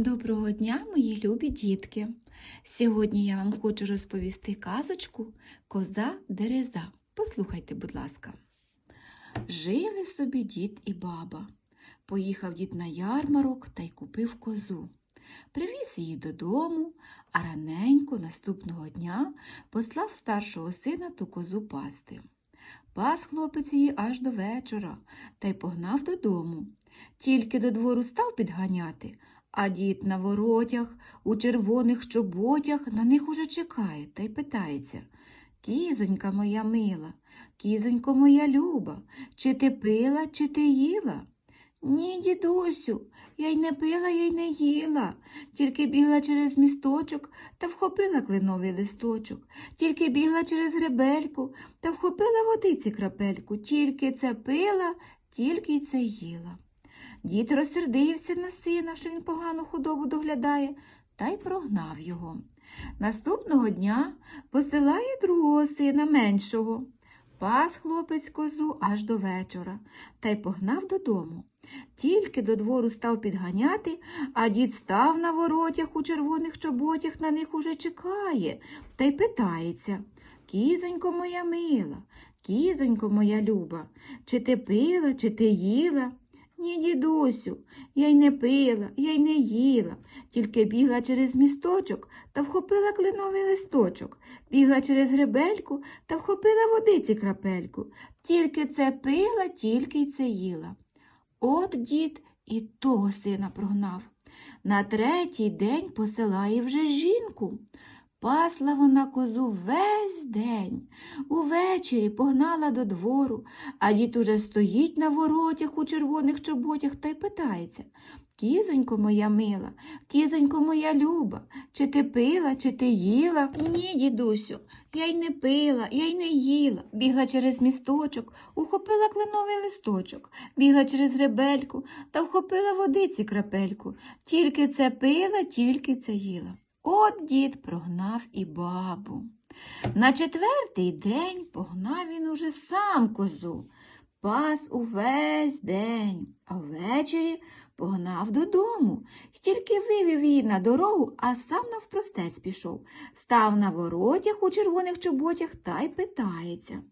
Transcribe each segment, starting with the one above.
Доброго дня, мої любі дітки! Сьогодні я вам хочу розповісти казочку Коза Дереза. Послухайте, будь ласка. Жили собі дід і баба. Поїхав дід на ярмарок та й купив козу. Привіз її додому, а раненько наступного дня послав старшого сина ту козу пасти. Пас хлопець її аж до вечора та й погнав додому. Тільки до двору став підганяти, а дід на воротях, у червоних чоботях на них уже чекає та й питається. Кізонька моя мила, кізонько моя люба, чи ти пила, чи ти їла? Ні, дідусю, я й не пила, я й не їла, тільки бігла через місточок та вхопила кленовий листочок, тільки бігла через гребельку та вхопила водиці крапельку, тільки це пила, тільки й це їла. Дід розсердився на сина, що він погану худобу доглядає, та й прогнав його. Наступного дня посилає другого сина меншого. Пас хлопець козу аж до вечора та й погнав додому. Тільки до двору став підганяти, а дід став на воротях у червоних чоботях, на них уже чекає, та й питається. Кізонько моя мила, кізонько моя люба, чи ти пила, чи ти їла? Ні, дідусю, я й не пила, я й не їла, тільки бігла через місточок та вхопила кленовий листочок, бігла через гребельку та вхопила водиці крапельку. Тільки це пила, тільки й це їла. От дід і того сина прогнав. На третій день посилає вже жінку. Пасла вона козу весь день. Увечері погнала до двору, а дід уже стоїть на воротях у червоних чоботях та й питається. Кізонько моя мила, кізонько моя люба, чи ти пила, чи ти їла? Ні, дідусю, я й не пила, я й не їла. Бігла через місточок, ухопила кленовий листочок, бігла через гребельку та вхопила водиці крапельку. Тільки це пила, тільки це їла. От дід прогнав і бабу. На четвертий день погнав він уже сам козу. Пас увесь день, а ввечері погнав додому. Тільки вивів її на дорогу, а сам навпростець пішов. Став на воротях у червоних чоботях та й питається.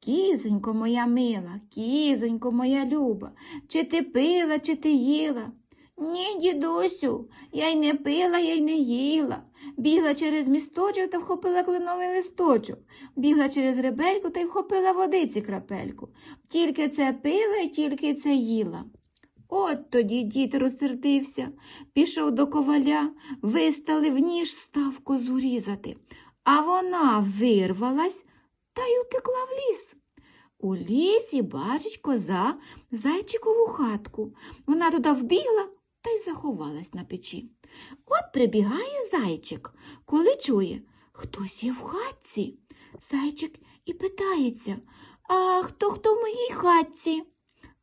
Кізонько моя мила, кізонько моя люба, чи ти пила, чи ти їла? Ні, дідусю, я й не пила, я й не їла. Бігла через місточок та вхопила кленовий листочок, бігла через ребельку та й вхопила водиці крапельку. Тільки це пила і тільки це їла. От тоді дід розсердився, пішов до коваля, виставив ніж, став козу різати. А вона вирвалась та й утекла в ліс. У лісі бачить коза зайчикову хатку. Вона туди вбігла та й заховалась на печі. От прибігає зайчик, коли чує, хтось є в хатці. Зайчик і питається, а хто хто в моїй хатці?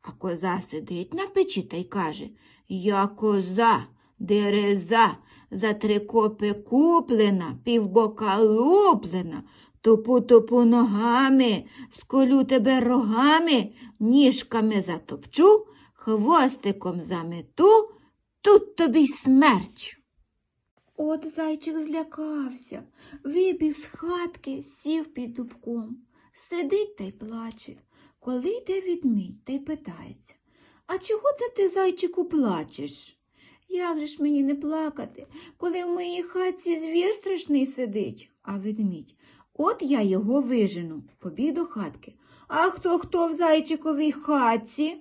А коза сидить на печі та й каже Я коза, дереза, за три копи куплена, півбока луплена, тупу тупу ногами, сколю тебе рогами, ніжками затопчу, хвостиком замету, тут тобі смерть. От зайчик злякався, вибіг з хатки, сів під дубком, сидить та й плаче. Коли йде відмідь та й питається, а чого це ти, зайчику, плачеш? Як же ж мені не плакати, коли в моїй хатці звір страшний сидить, а ведмідь. От я його вижену, побіг до хатки. А хто хто в зайчиковій хатці?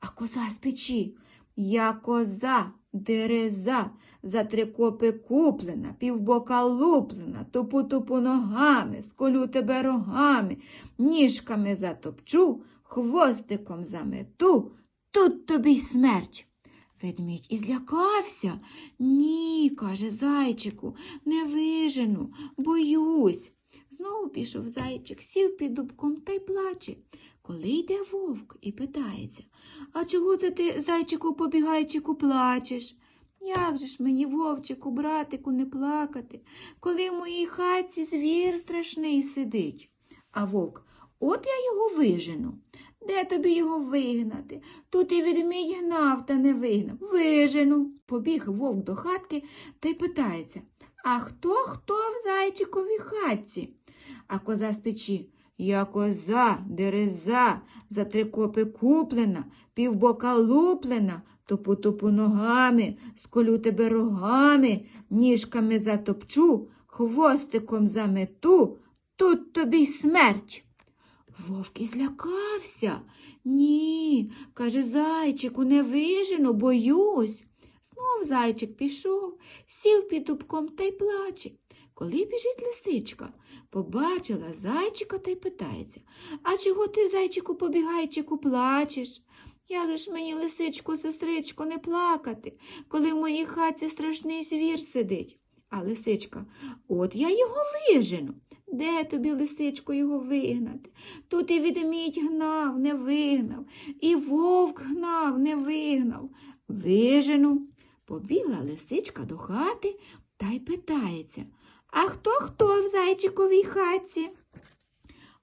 А коза з печі. Я коза, дереза, за три копи куплена, півбока луплена, тупу тупу ногами, сколю тебе рогами, ніжками затопчу, хвостиком замету, тут тобі й смерть. Ведмідь і злякався. Ні, каже зайчику, не вижену, боюсь. Знову пішов зайчик, сів під дубком та й плаче. Коли йде вовк і питається, а чого це ти, зайчику, побігайчику, плачеш? Як же ж мені, вовчику, братику, не плакати, коли в моїй хатці звір страшний сидить? А вовк, от я його вижену. Де тобі його вигнати? Тут і ведмідь гнав та не вигнав. Вижену. Побіг вовк до хатки та й питається, а хто хто в зайчиковій хатці? А коза з печі. Я коза, дереза, за три копи куплена, півбока луплена, тупу-тупу ногами, сколю тебе рогами, ніжками затопчу, хвостиком замету, тут тобі й смерть. Вовк і злякався. Ні, каже зайчику, не вижену, боюсь. Знов зайчик пішов, сів під дубком та й плаче. Коли біжить лисичка, побачила зайчика та й питається, а чого ти, зайчику, побігайчику, плачеш? Як же ж мені, лисичку, сестричко, не плакати, коли в моїй хаті страшний звір сидить? А лисичка, от я його вижену. Де тобі, лисичко, його вигнати? Тут і ведмідь гнав, не вигнав, і вовк гнав, не вигнав. Вижену. Побігла лисичка до хати та й питається, а хто хто в зайчиковій хатці?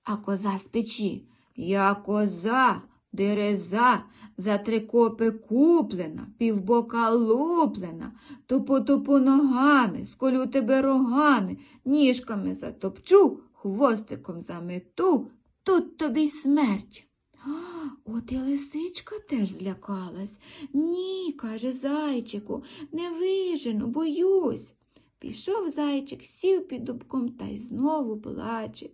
А коза з печі. Я коза, дереза, за три копи куплена, півбока луплена, тупу-тупу ногами, сколю тебе рогами, ніжками затопчу, хвостиком замету, тут тобі й смерть. От і лисичка теж злякалась. Ні, каже зайчику, не вижену, боюсь. Пішов зайчик, сів під дубком та й знову плаче.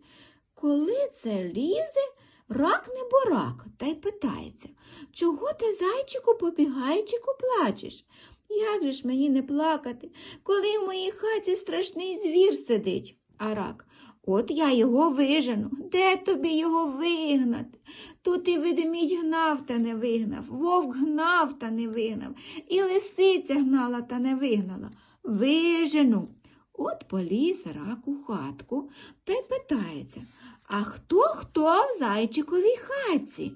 Коли це лізе, рак не борак, та й питається, чого ти, зайчику, побігайчику, плачеш? Як же ж мені не плакати, коли в моїй хаті страшний звір сидить? А рак, от я його вижену. Де тобі його вигнати? Тут і ведмідь гнав та не вигнав, вовк гнав та не вигнав, і лисиця гнала та не вигнала. Вижену. От поліз рак у хатку та й питається, а хто хто в зайчиковій хатці?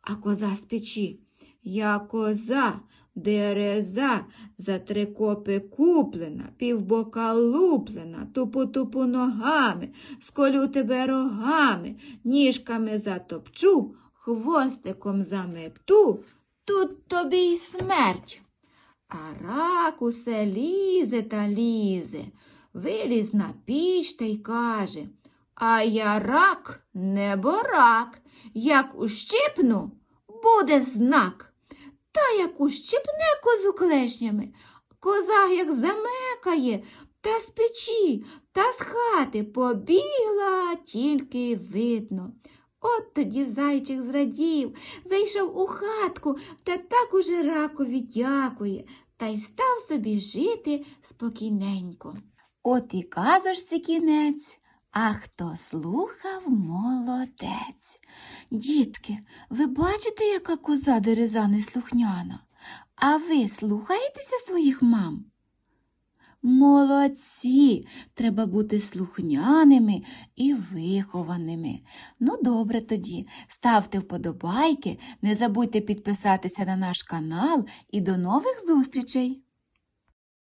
А коза з печі. Я коза, дереза, за три копи куплена, півбока луплена, тупу-тупу ногами, сколю тебе рогами, ніжками затопчу, хвостиком замету, тут тобі й смерть. А рак усе лізе та лізе, виліз на піч та й каже, а я рак не борак, як ущипну, буде знак. Та як ущипне козу клешнями, коза як замекає, та з печі, та з хати побігла, тільки видно. От тоді зайчик зрадів, зайшов у хатку та так уже ракові дякує, та й став собі жити спокійненько. От і казочці кінець, а хто слухав молодець. Дітки, ви бачите, яка коза дереза неслухняна? А ви слухаєтеся своїх мам? Молодці, треба бути слухняними і вихованими. Ну, добре тоді, ставте вподобайки, не забудьте підписатися на наш канал і до нових зустрічей!